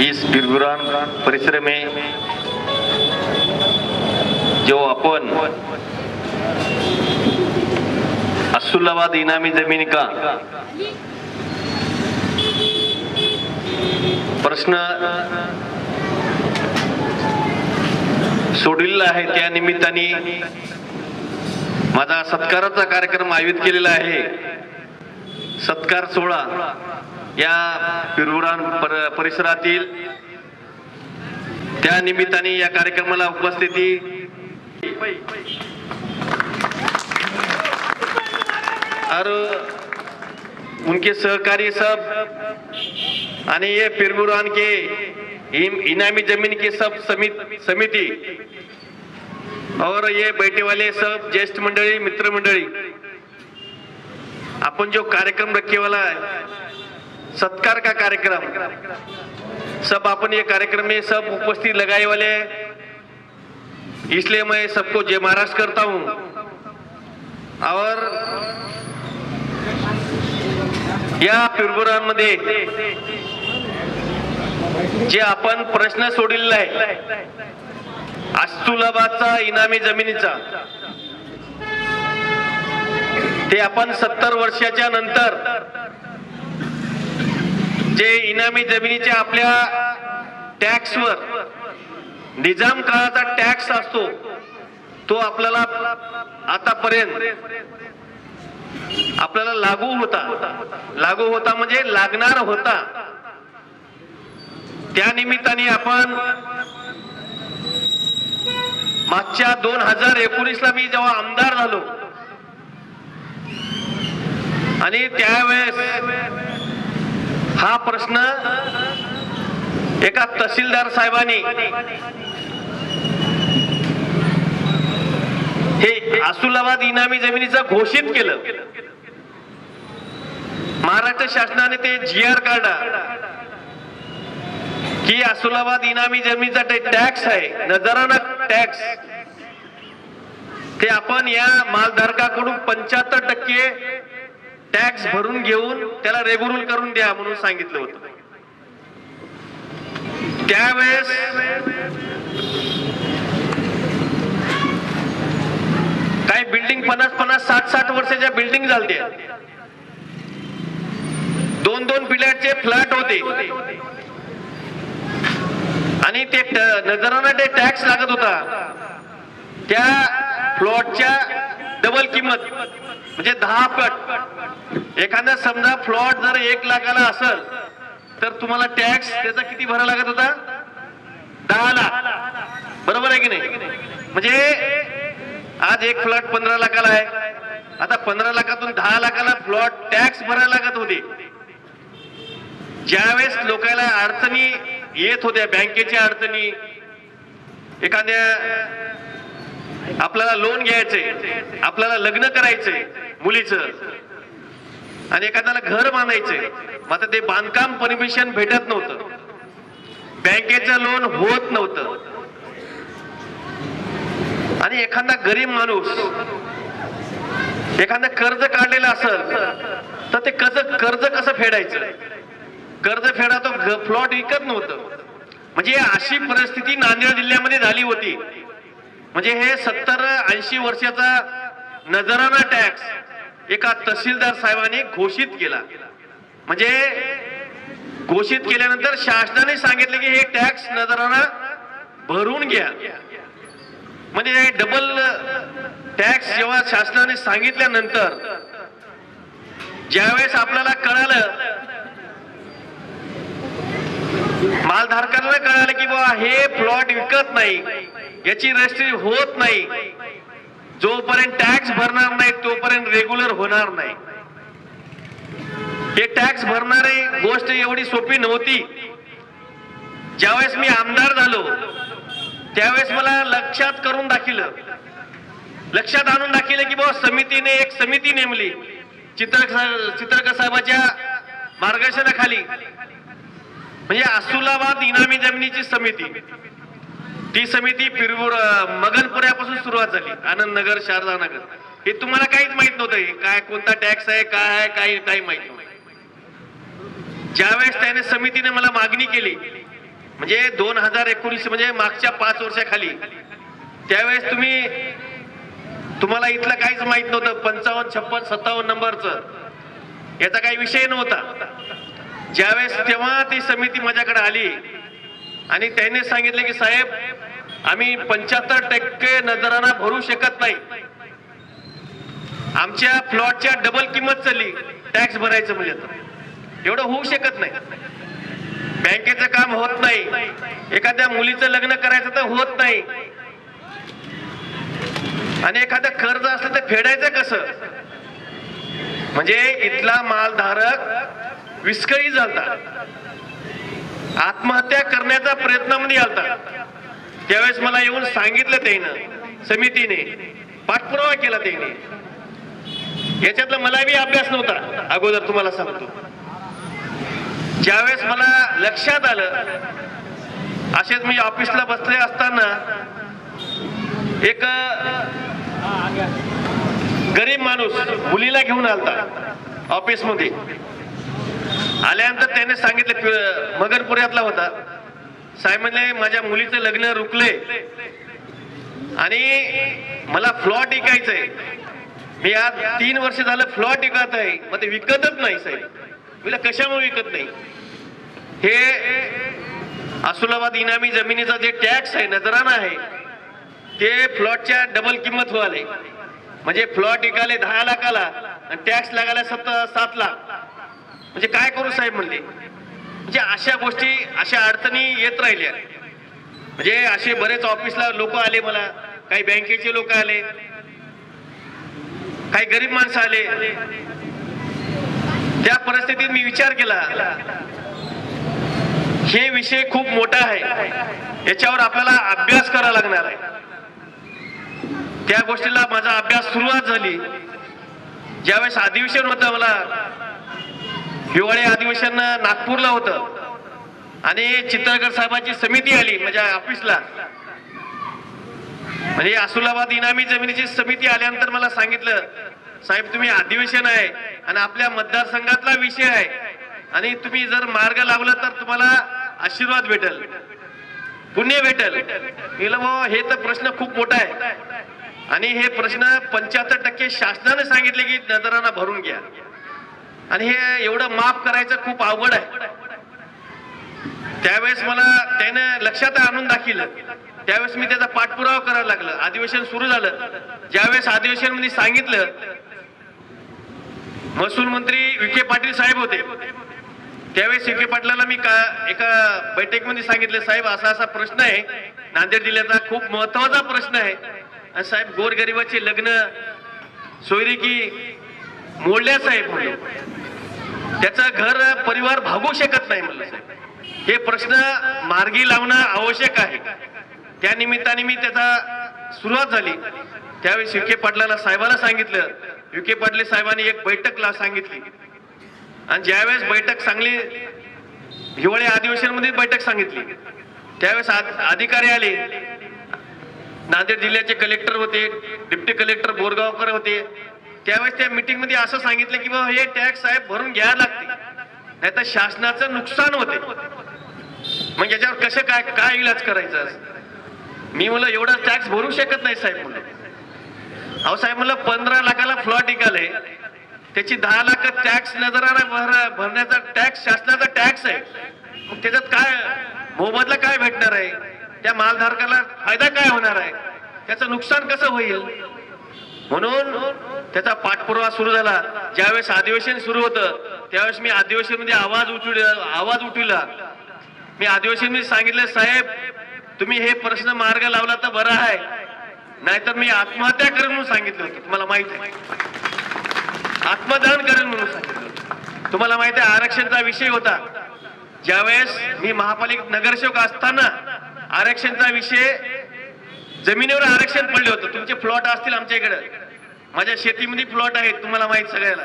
इस बिरबुरान परिश्रमे जो आपण असुल्लाबाद इनामी जमीन का प्रश्न सोडलेला आहे त्या निमित्ताने माझा सत्काराचा कार्यक्रम आयोजित केलेला आहे. सत्कार सोहळा या पिरुरान पर परिसरातील त्या निमित्ताने या कार्यक्रमाला उपस्थिती और उनके सहकारी सब आणि ये पिरबुरान के इनामी जमीन के सब समिति और ये बैठे वाले सब ज्येष्ठ मंडळी मित्र मंडळी आपण जो कार्यक्रम रखे वाला है सत्कार का कार्यक्रम? सब अपन ये कार्यक्रम में सब उपस्थित लगाए वाले हैं। इसलिए मैं सबको जय महाराज करता हूं। और या पिरबुरांमध्ये जे आपण प्रश्न सोडलेला आहे अस्तुलाबादचा इनामी जमिनीचा ते आपण सत्तर वर्षाच्या नंतर जे इनामी जमिनीच्या आपल्या टॅक्सवर निजाम काळाचा टॅक्स असतो तो आपल्याला आतापर्यंत आपल्याला लागू होता. लागू होता म्हणजे लागणार होता. त्या निमित्ताने आपण मागच्या दोन हजार एकोणीस ला मी जेव्हा आमदार झालो आणि त्यावेळेस हा प्रश्न एका तहसीलदार साहेबांनी हे असुलाबाद इनामी जमिनीचं घोषित केलं. महाराष्ट्र शासनाने ते जी आर काढा. की असुलाबाद इनामी जमिनीचा टॅक्स आहे नजराना टॅक्स. ते आपण या मालधारकाकडून पंच्याहत्तर टक्के टॅक्स भरून घेऊन त्याला रेग्युलर करून द्या म्हणून सांगितलं होतं. त्यावेळेस काही बिल्डिंग पन्नास पन्नास साठ साठ वर्षाच्या बिल्डिंग झालत्या. दोन दोन पिलरचे फ्लॅट होते. आणि ते नजरांना ते टॅक्स लागत होता. त्या फ्लॉटच्या डबल किंमत. म्हणजे दहा पट एखादा समजा फ्लॉट जर एक लाखाला असेल तर तुम्हाला टॅक्स त्याचा किती भरा लागत होता? दहा लाख. बरोबर आहे की नाही? म्हणजे आज एक फ्लॉट पंधरा लाखाला आहे. आता पंधरा लाखातून दहा लाखाला फ्लॉट टॅक्स भरायला लागत होते. ज्यावेळेस लोकांना अडचणी येत होत्या बँकेच्या अडचणी एखाद्या आपल्याला लोन घ्यायचंय आपल्याला लग्न करायचंय मुलीचं. आणि एखाद्याला घर बांधायचंय. मग आता ते बांधकाम परमिशन भेटत नव्हतं. बँकेचं लोन होत नव्हतं. आणि एखादा गरीब माणूस एखादा कर्ज काढलेलं असेल तर ते कर्ज कर्ज कसं फेडायचं? कर्ज फेडा तो फ्लॉट विकत नव्हतं. म्हणजे अशी परिस्थिती नांदेड जिल्ह्यामध्ये झाली होती. म्हणजे हे सत्तर ऐंशी वर्षाचा नजराना टॅक्स एका तहसीलदार साहेबांनी घोषित केला. म्हणजे घोषित केल्यानंतर शासनाने सांगितले की हे टॅक्स नजराना भरून घ्या. म्हणजे डबल टॅक्स जेव्हा शासनाने सांगितल्यानंतर ज्यावेळेस आपल्याला कळालं मालधारकांना कळालं की बाबा हे प्लॉट विकत नाही याची रजिस्ट्री होत नाही. जोपर्यंत टॅक्स भरणार नाही तोपर्यंत रेग्युलर होणार नाही. हे टॅक्स भरणारी गोष्ट एवढी सोपी नव्हती. ज्यावेळेस मी आमदार झालो त्यावेळेस मला लक्षात करून दाखिलं. लक्षात आणून दाखिलं की बाबा समितीने एक समिती नेमली चित्र चित्रकर साहेबाच्या मार्गदर्शनाखाली. म्हणजे असुलाबाद इनामी जमिनीची समिती. ती समिती पिरवूर मगनपुऱ्यापासून सुरुवात झाली आनंद नगर शारदा नगर हे तुम्हाला काहीच माहीत नव्हतं हे काय कोणता टॅक्स आहे काय आहे काही काही माहीत नव्हतं. ज्यावेळेस त्याने समितीने मला मागणी केली म्हणजे दोन हजार एकोणीस म्हणजे मागच्या पाच वर्षाखाली त्यावेळेस तुम्ही तुम्हाला इथलं काहीच माहीत नव्हतं पंचावन्न छप्पन सत्तावन्न नंबरचं. याचा काही विषय नव्हता. ज्यावेळेस तेव्हा ती समिती माझ्याकडे आली आणि त्यांनी सांगितले की साहेब आम्ही पंच्याहत्तर टक्के नजराना भरू शकत नाही. आमच्या प्लॉटच्या डबल किंमत चालली. टॅक्स भरायचं म्हणजे एवढं होऊ शकत नाही. बँकेचं काम होत नाही. एखाद्या मुलीचं लग्न करायचं तर होत नाही. आणि एखादं कर्ज असलं तर फेडायचं कसं? म्हणजे इथला मालधारक विस्कळी झाला आत्महत्या करण्याचा प्रयत्नामध्ये आलता त्यावेळेस मला येऊन सांगितलं त्यानं समितीने पाठपुरावा केला त्याने याच्यातला मला बी अभ्यास नव्हता अगोदर तुम्हाला सांगतो. ज्यावेळेस मला लक्षात आलं असेच मी ऑफिसला बसले असताना एक गरीब माणूस मुलीला घेऊन आलता ऑफिसमध्ये. आल्यानंतर त्याने सांगितलं की मगरपुऱ्यातला होता. साहेब म्हणले माझ्या मुलीचं लग्न रुकले आणि मला फ्लॉट विकायचंय. मी आज तीन वर्ष झालं फ्लॉट विकत आहे. मग ते विकतच नाही साहेब. मला कशामुळे विकत नाही? हे असुलाबाद इनामी जमिनीचा जे टॅक्स आहे नजराना आहे ते फ्लॉटच्या डबल किंमत व्हाले म्हणजे फ्लॉट ऐकाले दहा लाखाला आणि टॅक्स लागायला सत सात लाख. म्हणजे काय करू साहेब म्हणले? म्हणजे अशा गोष्टी अशा अडचणी येत राहिल्या. म्हणजे असे बरेच ऑफिसला लोक आले मला काही बँकेचे लोक आले काही गरीब माणसं आले. त्या परिस्थितीत मी विचार केला हे विषय खूप मोठा आहे. याच्यावर आपल्याला अभ्यास करावा लागणार आहे. त्या गोष्टीला माझा अभ्यास सुरुवात झाली. ज्यावेळेस अधिवेशन होतं मला हिवाळी अधिवेशन नागपूरला होतं. आणि चित्रकर साहेबांची समिती आली माझ्या ऑफिसला. म्हणजे असुलाबाद इनामी जमिनीची समिती आल्यानंतर मला सांगितलं साहेब तुम्ही अधिवेशन आहे आणि आपल्या मतदारसंघातला विषय आहे. आणि तुम्ही जर मार्ग लावला तर तुम्हाला आशीर्वाद भेटल पुण्य भेटल. हे तर प्रश्न खूप मोठा आहे. आणि हे प्रश्न पंच्याहत्तर टक्के शासनाने सांगितले की नजरांना भरून घ्या. आणि हे एवढं माफ करायचं खूप अवघड आहे. त्यावेळेस मला त्यानं लक्षात आणून दाखिलं. त्यावेळेस मी त्याचा पाठपुरावा करायला लागलं. अधिवेशन सुरू झालं. ज्यावेळेस अधिवेशनमध्ये सांगितलं महसूल मंत्री विखे पाटील साहेब होते. त्यावेळेस विखे पाटलाला मी का एका बैठकीमध्ये सांगितलं साहेब असा असा प्रश्न आहे. नांदेड जिल्ह्याचा खूप महत्त्वाचा प्रश्न आहे. आणि साहेब गोरगरिबाचे लग्न सोयरी की मोडल्या साहेब त्याचं घर परिवार भागू शकत नाही म्हणलं साहेब. हे प्रश्न मार्गी लावणं आवश्यक आहे. त्या निमित्ताने मी त्याचा सुरुवात झाली. त्यावेळेस विखे पाटलाला साहेबाला सांगितलं. विखे पाटले साहेबांनी एक बैठकला सांगितली. आणि ज्यावेळेस बैठक सांगली हिवाळी अधिवेशनमध्ये बैठक सांगितली. त्यावेळेस आ- अधिकारी आले. नांदेड जिल्ह्याचे कलेक्टर होते डिप्टी कलेक्टर बोरगावकर होते. त्यावेळेस त्या मीटिंगमध्ये असं सांगितलं की बाबा हे टॅक्स साहेब भरून घ्यायला लागते नाही तर शासनाचं नुकसान होते. मग याच्यावर कसं काय काय इलाज करायचा मी म्हणलं एवढा टॅक्स भरू शकत नाही साहेब म्हणलं. अहो साहेब म्हणलं पंधरा लाखाला फ्लॉट निघाले. त्याची दहा लाख टॅक्स नजराना भर भरण्याचा टॅक्स शासनाचा टॅक्स आहे. मग त्याच्यात काय मोबदला काय भेटणार आहे? त्या मालधारकाला फायदा काय होणार आहे? त्याचं नुकसान कसं होईल? म्हणून त्याचा पाठपुरावा सुरू झाला. ज्यावेळेस अधिवेशन सुरू होतं त्यावेळेस मी अधिवेशनमध्ये आवाज उठविला आवाज उठविला. मी अधिवेशनमध्ये सांगितलं साहेब तुम्ही हे प्रश्न मार्ग लावला तर बरं आहे. नाहीतर मी आत्महत्या करेन म्हणून सांगितलं होतं. तुम्हाला माहीत आहे. आत्मदहन करेन म्हणून सांगितलं तुम्हाला माहिती आहे आरक्षणचा विषय होता. ज्यावेळेस मी महापालिका नगरसेवक असताना आरक्षणचा विषय जमिनीवर आरक्षण पडले होतं. तुमचे प्लॉट असतील आमच्या इकडे. माझ्या शेतीमध्ये प्लॉट आहेत तुम्हाला माहीत सगळ्याला.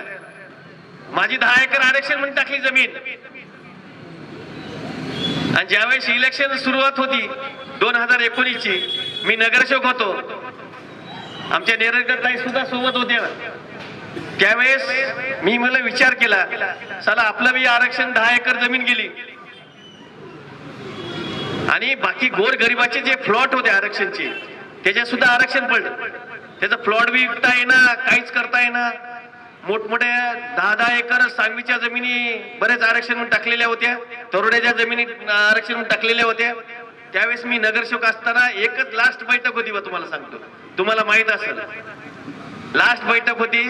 माझी दहा एकर आरक्षण म्हणून टाकली जमीन. आणि ज्यावेळेस इलेक्शन सुरुवात होती दोन हजार एकोणीस ची मी नगरसेवक होतो. आमच्या नेरळकर ताई सुद्धा सोबत होत्या. त्यावेळेस मी मला विचार केला चला आपलं बी आरक्षण दहा एकर जमीन गेली. आणि बाकी गोर गरिबाचे जे फ्लॉट होते आरक्षणचे त्याच्यात सुद्धा आरक्षण पडलं. त्याचं फ्लॉट बी विकता येणार काहीच करता येणार मोठमोठ्या दहा दहा एकर सांगवीच्या जमिनी बरेच आरक्षण म्हणून टाकलेल्या होत्या. तरोड्याच्या जमिनी आरक्षण म्हणून टाकलेल्या होत्या. त्यावेळेस मी नगरसेवक असताना एकच लास्ट बैठक होती बा तुम्हाला सांगतो. तुम्हाला माहीत असेल. लास्ट बैठक होती.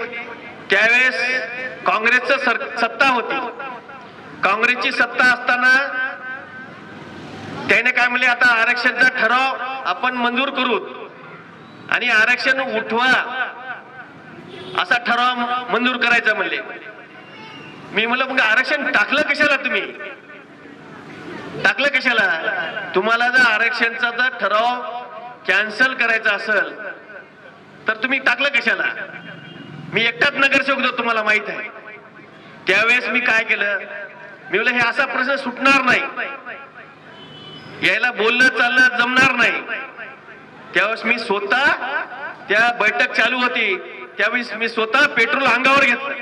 त्यावेळेस काँग्रेसचं सर- सत्ता होती. काँग्रेसची सत्ता असताना त्याने काय म्हणले आता आरक्षणचा ठराव आपण मंजूर करू. आणि आरक्षण उठवा असा ठराव मंजूर करायचा म्हणले. मी म्हणलं मग आरक्षण टाकलं कशाला तुम्ही? टाकलं कशाला? तुम्हाला जर आरक्षणचा जर ठराव कॅन्सल करायचा असेल तर तुम्ही टाकलं कशाला? मी एकटाच नगरसेवक होतो तुम्हाला माहीत आहे. त्यावेळेस मी काय केलं? मी म्हणलं हे असा प्रश्न सुटणार नाही. यायला बोललं चाललं जमणार नाही. त्यावेळेस मी स्वतः त्या बैठक चालू होती त्यावेळेस मी स्वतः पेट्रोल अंगावर घेतलं.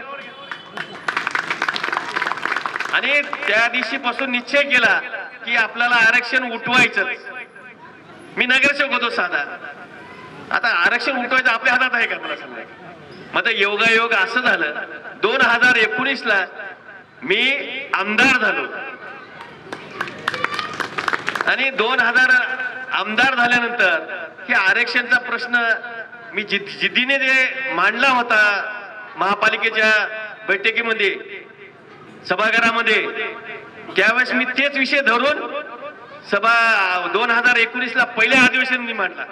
आणि त्या दिवशी पासून निश्चय केला की आपल्याला आरक्षण उठवायचं मी नगरसेवक होतो साधा. आता आरक्षण उठवायचं आपल्या हातात आहे का मला सांगा? मग आता योगायोग असं झालं. दोन हजार एकोणीस ला मी आमदार झालो. आणि दोन हजार आमदार झाल्यानंतर हे आरक्षणचा प्रश्न मी जिद जिद्दीने जे मांडला होता महापालिकेच्या बैठकीमध्ये सभागृहामध्ये त्यावेळेस मी तेच विषय धरून सभा दोन हजार एकोणीस ला पहिल्या अधिवेशन मी मांडला.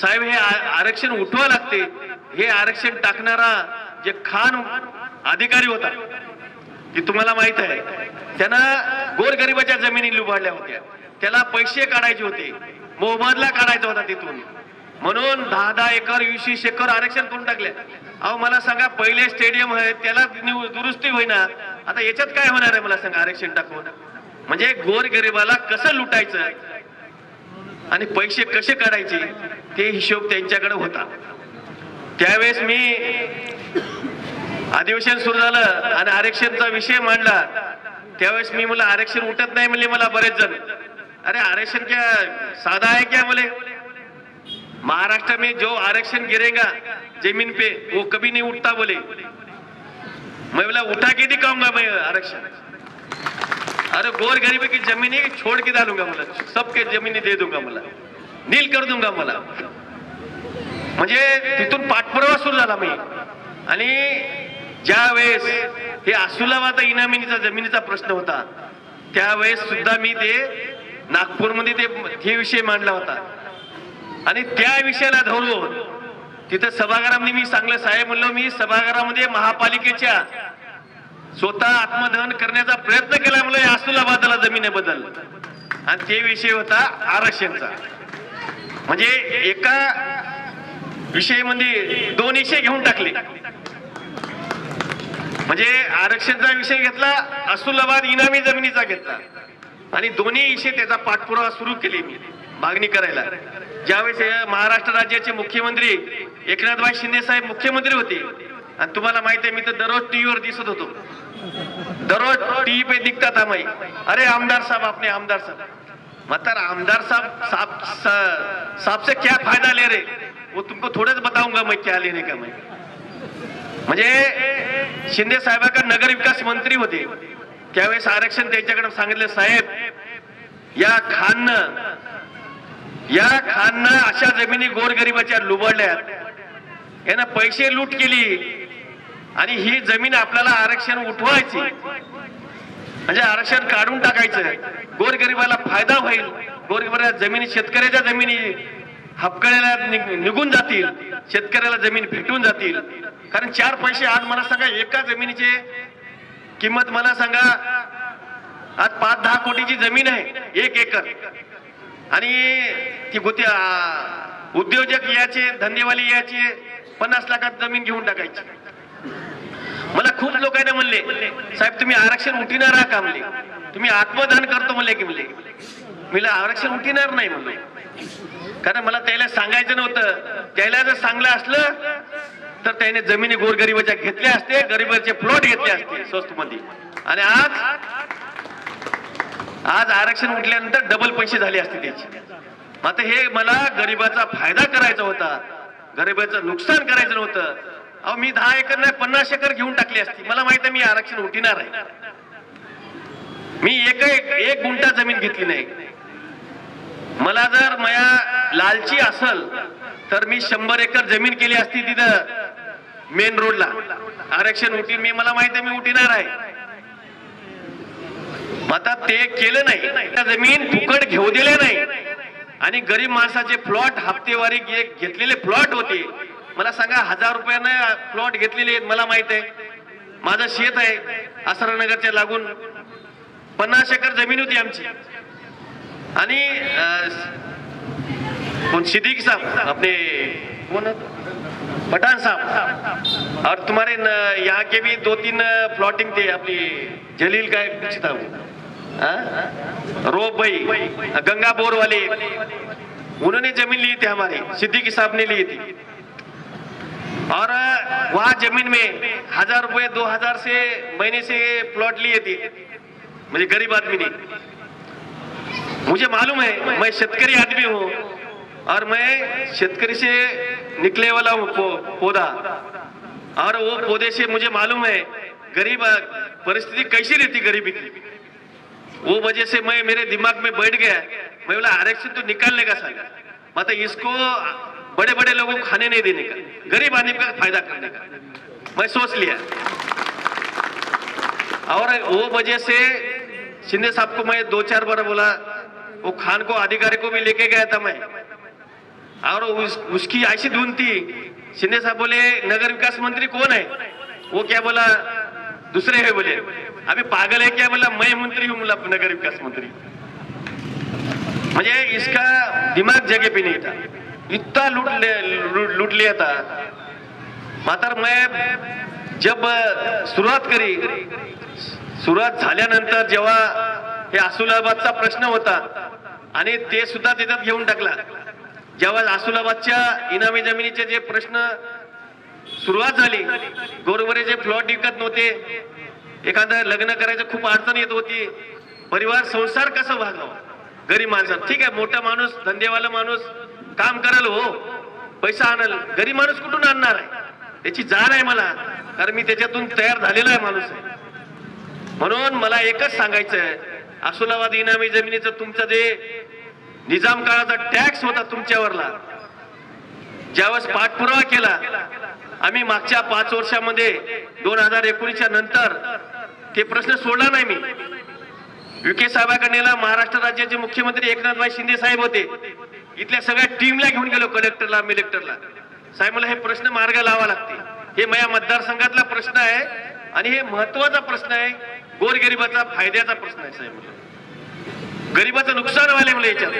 साहेब हे आरक्षण उठवा लागते. हे आरक्षण टाकणारा जे खान अधिकारी होता की तुम्हाला माहीत आहे. त्यांना गोरगरिबाच्या जमिनी लुभाडल्या होत्या. त्याला पैसे काढायचे होते. मोबदला काढायचा होता तिथून. म्हणून दहा दहा एकर वीस वीस एकर आरक्षण करून टाकले. अहो मला सांगा पहिले स्टेडियम आहे त्याला निव- दुरुस्ती होईना. आता याच्यात काय होणार आहे मला सांगा आरक्षण टाकून? म्हणजे गोरगरिबाला कसं लुटायचं? आणि पैसे कसे काढायचे? ते हिशोब त्यांच्याकडे होता. त्यावेळेस मी अधिवेशन सुरू झालं आणि आरक्षणचा विषय मांडला. त्यावेळेस मी मला आरक्षण उठत नाही म्हणले मला बरेच जण. अरे आरक्षण क्या साधा है क्या बोले? महाराष्ट्र में जो आरक्षण गिरेगा जमीन पे वो कभी नहीं उठता बोले। मैं बोला उठा के दिखाऊंगा मैं आरक्षण। अरे गोर गरीब की जमीन छोड़ के डालूंगा मला सबके जमिनी दे दूंगा मला नील कर दूंगा मला म्हणजे तिथून पाठपुरावा सुरू झाला मी। आणि ज्या वेळेस हे आसुलाबाद इनामिनीचा जमिनीचा प्रश्न होता त्यावेळेस सुद्धा मी ते नागपूरमध्ये ते हे विषय मांडला होता. आणि त्या विषयाला धरून तिथं सभागृहामध्ये मी सांगलं साहेब म्हणलो मी सभागृहामध्ये महापालिकेच्या स्वतः आत्मदहन करण्याचा प्रयत्न केला म्हणलं जमीन जमिनीबद्दल आणि ते विषय होता आरक्षणचा. म्हणजे एका विषयामध्ये दोन विषय घेऊन टाकले. म्हणजे आरक्षणचा विषय घेतला असुलाबाद इनामी जमिनीचा घेतला. आणि दोन्ही इशे त्याचा पाठपुरावा सुरू केली मी. मागणी करायला. ज्यावेळेस महाराष्ट्र राज्याचे मुख्यमंत्री एकनाथभाई शिंदे साहेब मुख्यमंत्री होते आणि तुम्हाला माहिती आहे मी तर दररोज टीव्हीवर दिसत होतो. दररोज टीव्ही पे निघतात आम्ही. अरे आमदार साहब आपने आमदार साहब. मतलब आमदार साहब साहब साहब से क्या फायदा ले रहे वो तुमको थोड़े बताऊंगा मैं क्या लेने का मैं. म्हणजे शिंदे साहेबांकडे नगर विकास मंत्री होते. त्यावेळेस आरक्षण त्यांच्याकडे सांगितलं साहेब या खाननं या खाननं अशा जमिनी गोरगरिबाच्या लुबडल्यात. यानं पैसे लूट केली आणि ही जमीन आपल्याला आरक्षण उठवायची. म्हणजे आरक्षण काढून टाकायचं. गोरगरिबाला फायदा होईल. गोरगरिबाला जमिनी शेतकऱ्याच्या जमिनी हपकळ्याला निघून जातील. शेतकऱ्याला जमीन भेटून जातील. कारण चार पैसे आज मला सांगा एका जमिनीचे किंमत मला सांगा. आज पाच दहा कोटीची जमीन आहे एक एकर. आणि ती उद्योजक याचे धंदेवाले याचे पन्नास लाखात जमीन घेऊन टाकायची. मला खूप लोकांना म्हणले साहेब तुम्ही आरक्षण उठिणार का? म्हणले. तुम्ही आत्मदान करतो म्हणले की म्हणले. मला आरक्षण उठिणार नाही म्हणले. कारण मला त्याला सांगायचं नव्हतं. त्याला जर चांगलं असलं तर त्याने जमिनी गोरगरिबाच्या घेतल्या असते गरिबाचे प्लॉट घेतले असते. स्वस्त मध्ये आणि आज आज आरक्षण उठल्यानंतर डबल पैसे झाले असते त्याचे. आता हे मला गरिबाचा फायदा करायचा होता. गरिबाचं नुकसान करायचं नव्हतं. अहो मी दहा एकर नाही पन्नास एकर घेऊन टाकली असती. मला माहीत आहे मी आरक्षण उठणार आहे. मी एक एक एक गुंठा जमीन घेतली नाही. मला जर माया लालची असल तर मी शंभर एकर जमीन केली असती तिथं. मेन रोडला. आरक्षण उठीन मी मला माहिती आहे मी उठणार आहे. आता ते केलं नाही. त्या जमीन फुकट घेऊ दिले नाही. आणि गरीब माणसाचे प्लॉट हप्तेवारी घेतलेले प्लॉट होते. मला सांगा हजार रुपयानं प्लॉट घेतलेले आहेत मला माहीत आहे. माझं शेत आहे आसरानगरच्या लागून. पन्नास एकर जमीन होती आमची. आणि कोण सिद्दीक साहब आपले कोण पठान साहब, और तुम्हारे यहाँ के भी दो तीन प्लॉटिंग थे, अपनी जलील का एक था? रोब भाई, गंगा बोर वाले। उन्होंने ज़मीन ली थी हमारी, सिद्दीकी साहब ने ली थी। और वहाँ ज़मीन में हज़ार रुपए दो हज़ार से महीने से प्लॉट लिए थे। मुझे गरीब आदमी ने मुझे मालूम है, मैं शेतकरी आदमी हूँ। और मैं शेतकरी से निकले वाला हूँ पौधा। और वो पौधे से मुझे मालूम है, गरीब, परिस्थिति कैसी रहती गरीबी की। वो वजह से मैं, मेरे दिमाग में बैठ गया। मैं बोला आरक्षण तो निकालने का साला मतलब इसको बड़े बड़े लोगों को खाने नहीं देने का, गरीब आदमी का फ़ायदा करने का। मैं सोच लिया। और वो वजह से शिंदे साहब को मैं दो चार बार बोला, वो खान को, अधिकारी को भी लेके गया था मैं। और उस, उसकी ऐसी धुन थी शिंदे साहब बोले नगर विकास मंत्री कौन है? वो क्या बोला दूसरे है बोले। अभी पागल है क्या बोला मैं मंत्री हूं बोला नगर विकास मंत्री। मुझे इसका दिमाग जगह पे नहीं था। इतना लूट ले लूट, लूट लिया था। मात्र मैं जब सुरुवात करी सुरुवात झाल्यानंतर जेव्हा हे आसुलाबादचा प्रश्न होता आणि ते सुद्धा त्याच्यात घेऊन टाकला जेव्हा आसुलाबादच्या इनामी जमिनीचे जे प्रश्न सुरुवात झाली गोरगरीचे प्लॉट विकत नव्हते एखादं लग्न करायचं खूप अडचण येत होती परिवार संसार कसं भागावा? गरीब माणसं ठीक आहे मोठा माणूस धंदेवाला माणूस काम करेल हो पैसा आणल गरीब माणूस कुठून आणणार आहे? त्याची जाण आहे मला कारण मी त्याच्यातून तयार झालेला आहे माणूस म्हणून मला एकच सांगायचं आहे आसुलाबाद इनामी जमिनीचं तुमचं जे निजाम काळाचा टॅक्स होता तुमच्यावरला. ज्यावेळेस पाठपुरावा केला आम्ही मागच्या पाच वर्षामध्ये दोन हजार एकोणीसच्या नंतर ते प्रश्न सोडला नाही मी. विखे साहेबाकडे महाराष्ट्र राज्याचे मुख्यमंत्री एकनाथभाई शिंदे साहेब होते. इथल्या सगळ्या टीमला घेऊन गेलो कलेक्टरला मिलेक्टरला साहेब मला हे प्रश्न मार्ग लावा लागते हे माझ्या मतदारसंघातला प्रश्न आहे आणि हे महत्त्वाचा प्रश्न आहे. गोरगरिबाचा फायद्याचा प्रश्न आहे साहेब मला गरीबाचं नुकसान व्हायला मला याच्यात.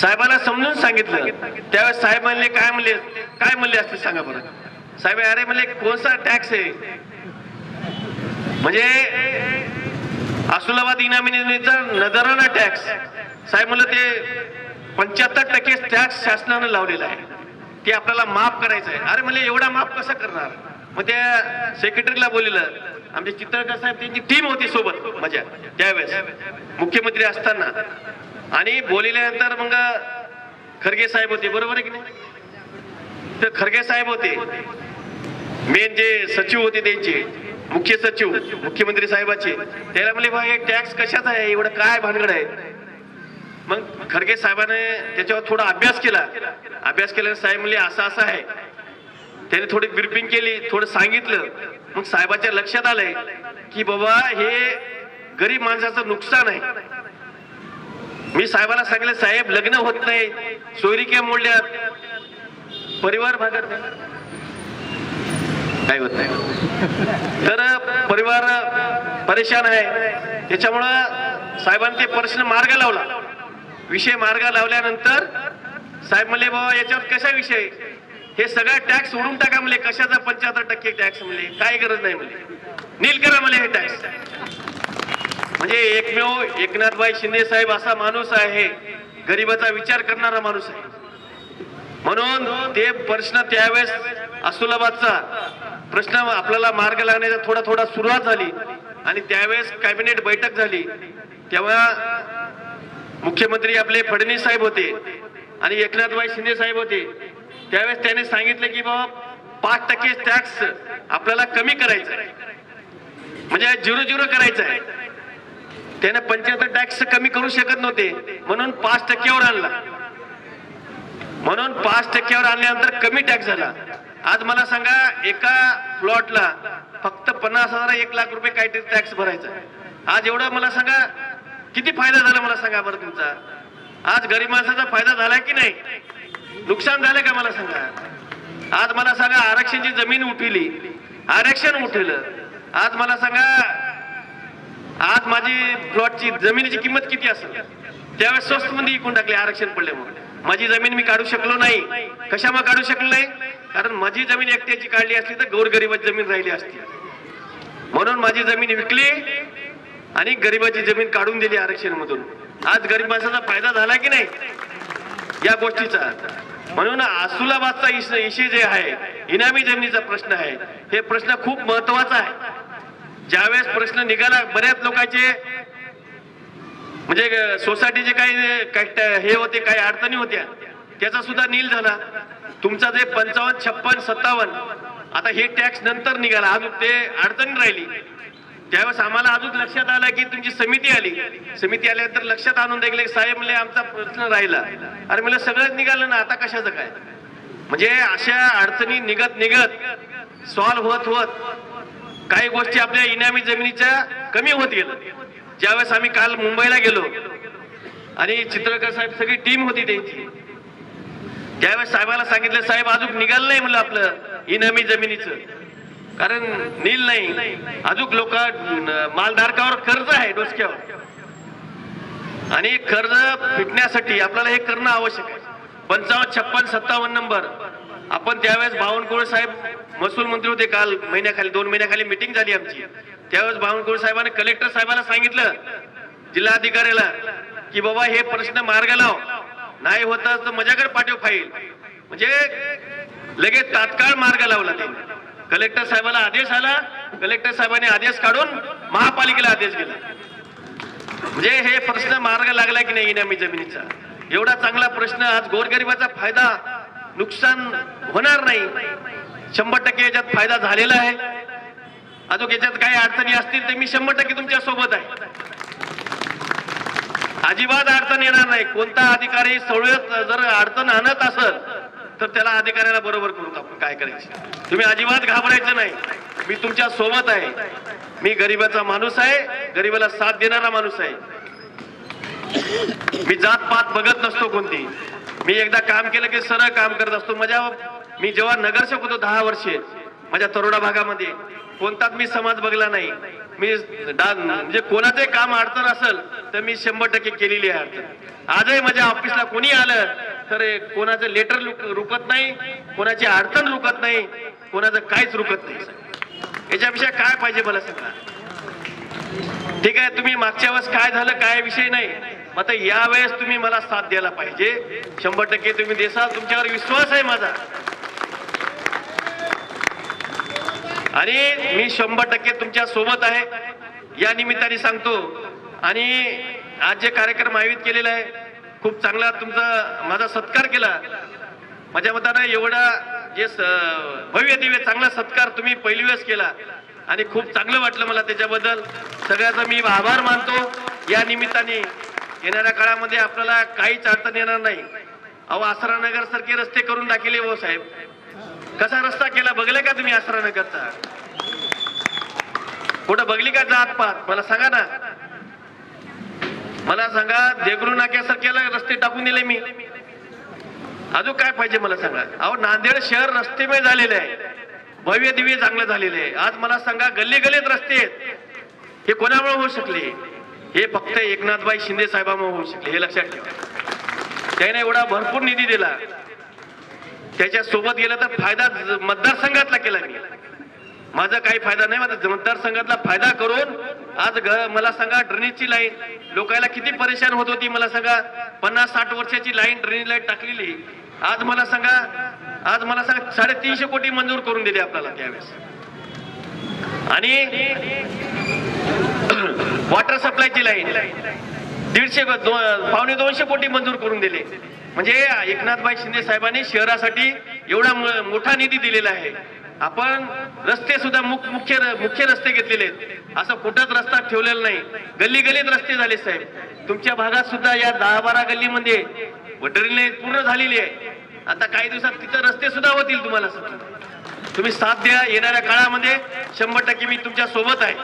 साहेबांना समजून सांगितलं. त्यावेळेस साहेब म्हणले काय म्हणले? काय म्हणले असते सांगा बरं. साहेब अरे म्हणले कोणता टॅक्स आहे? म्हणजे आसुलाबाद इनामिनीचा नजराना टॅक्स साहेब म्हणलं ते पंच्याहत्तर टक्के टॅक्स शासनानं लावलेला आहे. ते आपल्याला माफ करायचं आहे. अरे म्हणजे एवढा माफ कसा करणार? मग त्या सेक्रेटरीला बोललेलं आमचे चित्रकर साहेब त्यांची टीम होती सोबत माझ्या त्यावेळेस. मुख्यमंत्री असताना. आणि बोलल्यानंतर मग खरगे साहेब होते बरोबर आहे की नाही? तर खरगे साहेब होते. मेन जे सचिव होते त्यांचे मुख्य सचिव मुख्यमंत्री साहेबाचे त्याला म्हणले भाई टॅक्स कशाचा आहे? एवढं काय भानगड आहे? मग खरगे साहेबाने त्याच्यावर थोडा अभ्यास केला. अभ्यास केल्याने साहेब म्हणले असं असं आहे. त्याने थोडी ब्रिफिंग केली थोडं सांगितलं. मग साहेबाच्या लक्षात आलंय की बाबा हे गरीब माणसाचं नुकसान आहे. मी साहेबाला सांगितलं साहेब लग्न होत नाही सोयरिक्या मोडल्यात परिवार भागत काय होत नाही. तर परिवार परेशान आहे. त्याच्यामुळं साहेबांनी ते प्रश्न मार्ग लावला. विषय मार्ग लावल्यानंतर साहेब म्हणले बाबा याच्यावर कशा विषय? हे सगळं टॅक्स सोडून टाका म्हणले. कशाचा पंच्याहत्तर टक्के टॅक्स म्हणले? काय गरज नाही म्हणले. नील करा म्हणले हे टॅक्स म्हणजे एकमेव एकनाथभाई शिंदे साहेब असा माणूस आहे गरिबाचा विचार करणारा माणूस आहे. म्हणून ते प्रश्न त्यावेळेस असुलाबादचा प्रश्न आपल्याला मार्ग लागण्याचा थोडा थोडा सुरुवात झाली आणि त्यावेळेस कॅबिनेट बैठक झाली. तेव्हा मुख्यमंत्री आपले फडणवीस साहेब होते आणि एकनाथभाई शिंदे साहेब होते. त्यावेळेस त्याने सांगितलं की बाबा पाच टक्के टॅक्स आपल्याला कमी करायचा आहे. म्हणजे झिरो झिरो करायचं आहे. त्याने पंच्याहत्तर टॅक्स कमी करू शकत नव्हते. म्हणून पाच टक्क्यावर आणला. म्हणून पाच टक्क्यावर आणल्यानंतर कमी टॅक्स झाला. आज मला सांगा एका प्लॉटला फक्त पन्नास हजार एक लाख रुपये काहीतरी टॅक्स भरायचा आहे. आज एवढा मला सांगा किती फायदा झाला मला सांगा बरं तुमचा? आज गरीब माणसाचा फायदा झाला की नाही? नुकसान झालं का मला सांगा? आज मला सांगा आरक्षणची जमीन उठली. आरक्षण उठवलं आज मला सांगा आज माझी प्लॉटची जमिनीची किंमत किती असेल? त्यावेळेस स्वस्त मध्ये विकून टाकले आरक्षण पडल्यामुळे. माझी जमीन मी काढू शकलो नाही. कशामुळे काढू शकलो नाही? कारण माझी जमीन एकट्याची काढली असली तर गोरगरिबाची जमीन राहिली असती. म्हणून माझी जमीन विकली आणि गरिबाची जमीन काढून दिली आरक्षण मधून आज गरीब माणसाचा फायदा झाला की नाही? या गोष्टीचा. म्हणून आसुलाबादचा इश- इशू जे आहे इनामी जमिनीचा प्रश्न आहे हे प्रश्न खूप महत्त्वाचा आहे. ज्यावेळेस प्रश्न निघाला बऱ्याच लोकांचे म्हणजे सोसायटीचे काही हे होते काही अडचणी होत्या. त्याचा सुद्धा नील झाला. तुमचा जे पंचावन्न छप्पन सत्तावन्न आता हे टॅक्स नंतर निघाला. अजून ते अडचणी राहिली. त्यावेळेस आम्हाला अजून लक्षात आलं की तुमची समिती आली समिती आल्यानंतर लक्षात आणून देखील साहेब म्हणले आमचा प्रश्न राहिला. अरे मला सगळंच निघालं ना आता कशाचं काय? म्हणजे अशा अडचणी निघत निघत सॉल्व्ह होत होत काही गोष्टी आपल्या इनामी जमिनीच्या कमी होत गेल्या. ज्यावेळेस आम्ही काल मुंबईला गेलो आणि चित्रकर साहेब सगळी टीम होती त्यांची. त्यावेळेस साहेबाला सांगितलं साहेब अजून निघालं नाही म्हणलं आपलं इनामी जमिनीचं. कारण नील नाही अजून लोक मालधारकावर कर्ज आहे डोसक्यावर. आणि कर्ज फिटण्यासाठी आपल्याला हे करणं आवश्यक आहे. पंचावन्न छप्पन सत्तावन्न नंबर. आपण त्यावेळेस बावनकुळे साहेब महसूल मंत्री होते काल महिन्याखाली दोन महिन्याखाली मिटिंग झाली आमची. त्यावेळेस बावनकुळे साहेबांनी कलेक्टर साहेबांना सांगितलं जिल्हाधिकाऱ्याला की बाबा हे प्रश्न मार्ग लाव. नाही होत तर माझ्याकडे पाठव फाईल म्हणजे लगेच तात्काळ मार्ग लावला त्यांनी. कलेक्टर साहेबाला आदेश आला. कलेक्टर साहेबांनी आदेश काढून महापालिकेला आदेश दिला. म्हणजे हे प्रश्न मार्ग लागला की नाही इनामी जमिनीचा? एवढा चांगला प्रश्न आज गोरगरिबाचा फायदा नुकसान होणार नाही. शंभर टक्के याच्यात फायदा झालेला आहे. अजून याच्यात काही अडचणी असतील तर मी शंभर टक्के तुमच्यासोबत आहे. अजिबात अडचण येणार नाही. कोणता अधिकारी सवळ्यात जर अडचण आणत असेल तर त्याला अधिकाऱ्याला बरोबर करू आपण काय करायचं? तुम्ही अजिबात घाबरायचं नाही. मी तुमच्यासोबत आहे. मी गरीबाचा माणूस आहे. गरीबाला साथ देणारा माणूस आहे. मी जात पात बघत नसतो कोणती. मी एकदा काम केलं की सरळ काम करत असतो. माझ्या मी जेव्हा नगरसेवक होतो दहा वर्षे माझ्या तरोडा भागामध्ये कोणताच मी समाज बघला नाही. मी म्हणजे कोणाचे काम अडचण असेल तर मी शंभर टक्के केलेली आहे अडचण. आजही माझ्या ऑफिसला कोणी आलं तर कोणाचं लेटर रुकत नाही कोणाची अडचण रुकत नाही कोणाचं काहीच रुकत नाही याच्यापेक्षा काय पाहिजे मला सांगा? ठीक आहे तुम्ही मागच्या वेळेस काय झालं काय विषय नाही. मग आता यावेळेस तुम्ही मला साथ द्यायला पाहिजे. शंभर टक्के तुम्ही देसाल तुमच्यावर विश्वास आहे माझा. आणि मी शंभर टक्के तुमच्यासोबत आहे. या निमित्ताने सांगतो. आणि आज जे कार्यक्रम आयोजित केलेला आहे खूप चांगला तुमचा माझा सत्कार केला. माझ्या मतानं एवढा जे स- भव्य दिव्य चांगला सत्कार तुम्ही पहिली वेळेस केला. आणि खूप चांगलं वाटलं मला त्याच्याबद्दल. सगळ्याचा मी आभार मानतो. या निमित्ताने येणाऱ्या काळामध्ये आपल्याला काहीच अडचण येणार नाही. अहो आसरानगर सारखे रस्ते करून दाखिले हो साहेब. कसा रस्ता केला बघले का तुम्ही आसरानगरचा कुठं बघली का जात पात? मला सांगा ना. मला सांगा देगरू नाक्यासारख्याला रस्ते टाकून दिले मी. अजून काय पाहिजे मला सांगा? अहो नांदेड शहर रस्तेमय झालेले आहे. भव्य दिव्य चांगलं झालेले आहे. आज मला सांगा गल्ली गल्लीत रस्ते आहेत. हे कोणामुळे होऊ शकले? हे फक्त एकनाथबाई शिंदे साहेबांमुळे होऊ शकले हे लक्षात ठेवा. त्याने एवढा भरपूर निधी दिला. त्याच्या सोबत गेलं तर फायदा मतदारसंघातला केला मी. माझा काही फायदा नाही माझा मतदारसंघातला फायदा करून आज घ- मला सांगा ड्रेनेजची लाईन लोकांना किती परेशान होत होती मला सांगा. पन्नास साठ वर्षाची लाईन ड्रेनेज लाईन टाकलेली. आज मला सांगा आज मला सांगा साडेतीनशे कोटी मंजूर करून दिले आपल्याला त्यावेळेस. आणि वॉटर सप्लायची लाईन दीडशे दो- पावणे दोनशे कोटी मंजूर करून दिले. म्हणजे एकनाथभाई शिंदे साहेबांनी शहरासाठी एवढा मोठा निधी दिलेला आहे. आपण रस्ते सुद्धा मुख- मुख्य मुख्य रस्ते घेतलेले आहेत. असं कुठंच रस्ता ठेवलेला नाही. गल्ली गल्लीत रस्ते झाले साहेब. तुमच्या भागात सुद्धा या दहा बारा गल्लीमध्ये वटरीने पूर्ण झालेली आहे. आता काही दिवसात तिथं रस्ते सुद्धा होतील तुम्हाला तुम्ही साथ द्या. येणाऱ्या काळामध्ये शंभर टक्के मी तुमच्यासोबत आहे.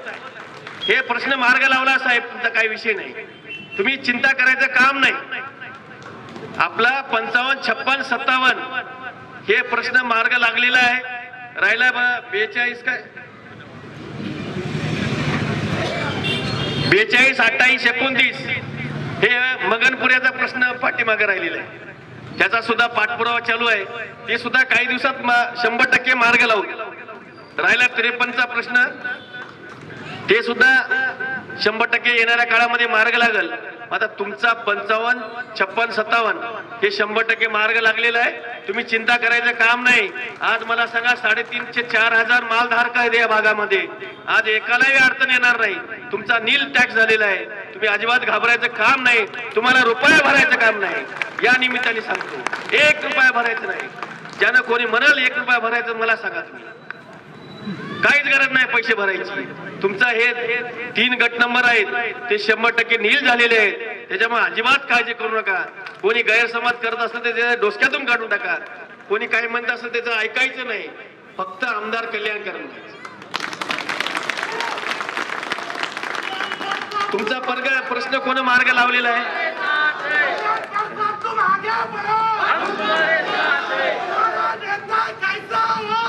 हे प्रश्न मार्ग लावला साहेब तुमचा काही विषय नाही. तुम्ही चिंता करायचं काम नाही. आपला पंचावन्न छप्पन सत्तावन्न हे प्रश्न मार्ग लागलेला आहे. राहिला बा बेचाळीस काय? बेचाळीस अठ्ठावीस एकोणतीस. हे मगनपुऱ्याचा प्रश्न पाठीमागे राहिलेला आहे. त्याचा सुद्धा पाठपुरावा चालू आहे. ते सुद्धा काही दिवसात शंभर टक्के मार्ग लावू. राहिला त्रेपन्नचा प्रश्न. ते सुद्धा शंभर टक्के येणाऱ्या काळामध्ये मार्ग लागल. आता तुमचा पंचावन्न छप्पन सत्तावन्न हे शंभर टक्के मार्ग लागलेला आहे. तुम्ही चिंता करायचं काम नाही. आज मला सांगा साडेतीनशे चार हजार मालधारक आहेत या भागामध्ये. आज एकालाही अडचण येणार नाही. तुमचा नील टॅक्स झालेला आहे. तुम्ही अजिबात घाबरायचं काम नाही. तुम्हाला रुपया भरायचं काम नाही. या निमित्ताने सांगतो एक रुपया भरायचं नाही. ज्यानं कोणी म्हणाल एक रुपया भरायचं मला सांगा तुम्ही. काहीच गरज नाही पैसे भरायची. तुमचा हे तीन गट नंबर आहेत ते शंभर टक्के नील झालेले आहेत. त्याच्यामुळे अजिबात काळजी करू नका. कोणी गैरसमज करत असलं ते त्याच्या डोसक्यातून काढून टाका. कोणी काही म्हणत असलं त्याचं ऐकायचं नाही. फक्त आमदार कल्याण करायचं तुमचा पर्ग प्रश्न कोण मार्ग लावलेला आहे तुम आगे बढ़ो हमारा नेता कैसा हो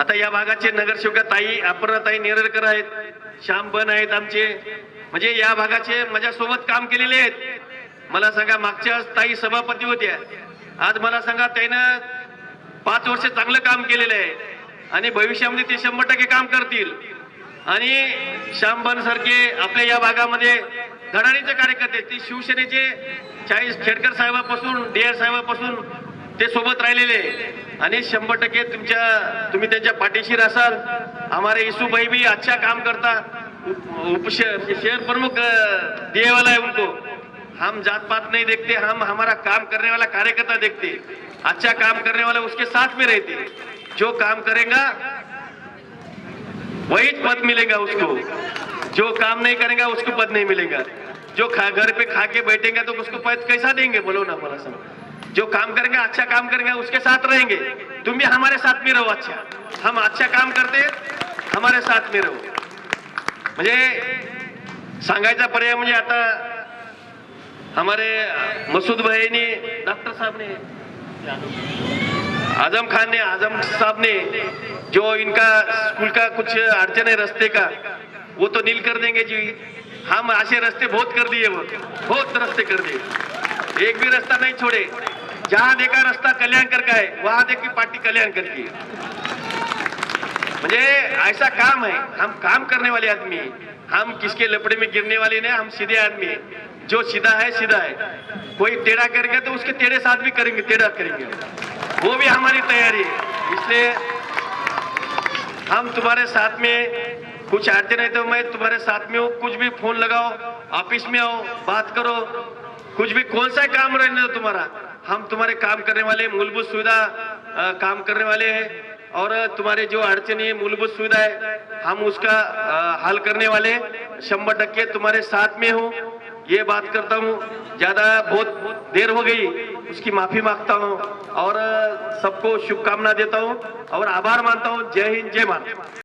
आता या भागाचे नगरसेवका ताई अपर्णाताई नेरळकर आहेत. श्याम बन आहेत आमचे. म्हणजे या भागाचे माझ्यासोबत काम केलेले आहेत. मला सांगा मागच्या ताई सभापती होत्या. आज मला सांगा त्यानं पाच वर्ष चांगलं काम केलेलं आहे. आणि भविष्यामध्ये ते शंभर टक्के काम करतील. आणि श्याम बन सारखे आपल्या या भागामध्ये धडाडीचे कार्यकर्ते ते शिवसेनेचे चाळीस खेडकर साहेबापासून डी आर साहेबापासून ते सोबत राहिलेले. आणि शंभर टक्के तुमच्या तुम्ही त्यांच्या पाठीशीर असाल. हमारे इसू भाई भी अच्छा काम करता. उप शहर प्रमुख अ, दिए वाला है उनको. हम जात पात नहीं देखते हम हमारा काम करने वाला कार्यकर्ता देखते. अच्छा काम करने वाला उसके साथ में रहते. जो काम करेगा वही पद मिलेगा उसको. जो काम नहीं करेगा उसको पद नहीं मिलेगा. जो खा घर पे खा के बैठेगा तो उसको पद कैसा देंगे? बोलो ना बोला समझ जो काम करेंगे अच्छा काम करेंगे उसके साथ रहेंगे। तुम भी हमारे साथ में रहो अच्छा। हम अच्छा काम करते हमारे साथ में रहो। म्हणजे सांगायचा पर्याय म्हणजे आता हमारे मसूद भाईनी डॉक्टर साहब ने आजम खान ने आजम साहब ने जो इनका स्कूल का कुछ अड़चन है रास्ते का वो तो नील कर देंगे जी। हम ऐसे रास्ते बहुत कर दिए वो बहुत रास्ते कर दिए। एक भी रास्ता नहीं छोड़े। जहाँ देखा रास्ता कल्याणकर का है वहाँ देखी पार्टी कल्याणकर की म्हणजे ऐसा काम है, हम काम करने वाले आदमी हम किसके लपड़े में गिरने वाले नहीं, हम सीधे आदमी हैं। जो सीधा है सीधा है। कोई टेढ़ा करेगा तो उसके टेढ़े साथ भी करेंगे, टेढ़ा करेंगे। वो भी हमारी तैयारी है। इसलिए हम तुम्हारे साथ में कुछ अड़चन है तो मैं तुम्हारे साथ में हूँ। कुछ भी फ़ोन लगाओ, ऑफ़िस में आओ, बात करो। कुछ भी कौन सा काम रहने दो तुम्हारा? हम तुम्हारे काम करने वाले मूलभूत सुविधा काम करने वाले हैं और तुम्हारे जो अड़चन है मूलभूत सुविधा है, हम उसका हल करने वाले शंबर टक्के तुम्हारे साथ में हूँ। ये बात करता हूँ, ज़्यादा बहुत देर हो गई, उसकी माफ़ी माँगता हूँ और सबको शुभकामना देता हूँ और आभार मानता हूँ। जय हिंद, जय भारत